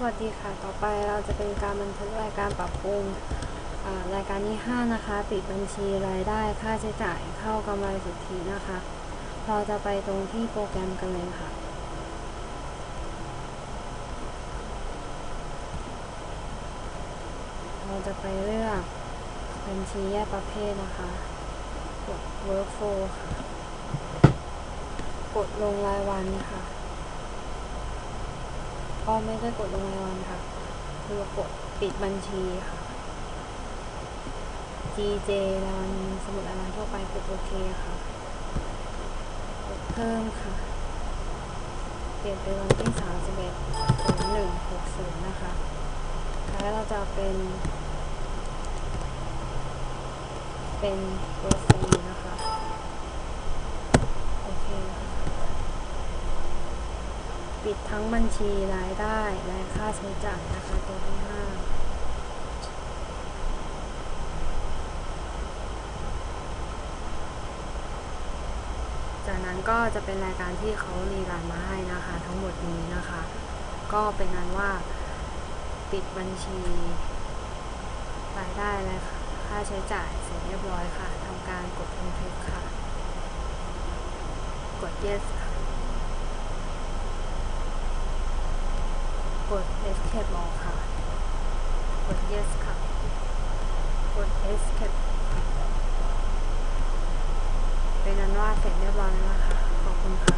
สวัสดีค่ะ ต่อไปเราจะเป็นการบันทึกรายการปรับปรุงรายการที่ 5 นะคะ ปิดบัญชีรายได้ค่าใช้จ่ายเข้ากำไรสุทธินะคะ เราจะไปตรงที่โปรแกรมกันเลยค่ะ เราจะไปเลือกบัญชีแยกประเภทนะคะ กด workflow ค่ะ กดลงรายวันค่ะ ก็ไม่ได้กดลงรายวันค่ะคือกดปิดบัญชีค่ะ GJ รายวันสมุดรายวันทั่วไปกดโอเคค่ะกดเพิ่มค่ะ เปลี่ยนเป็นวันที่31 01 60 นะคะ แล้วเราจะเป็น เป็นตัวซีนะคะ โอเคค่ะ ปิดทั้งบัญชีรายได้และค่าใช้จ่ายนะคะตัวที่ห้าจากนั้นก็จะเป็นรายการที่เขารีรันมาให้นะคะ ทั้งหมดนี้นะคะ ก็เป็นนั้นว่า ปิดบัญชี รายได้และค่าใช้จ่ายเสร็จเรียบร้อยค่ะทำการกดบันทึกค่ะ กด yes ค่ะ กด escape ออกค่ะ กด yes ค่ะ กด escape เป็นนั้นว่าเสร็จเรียบร้อยแล้วนะคะ ขอบคุณค่ะ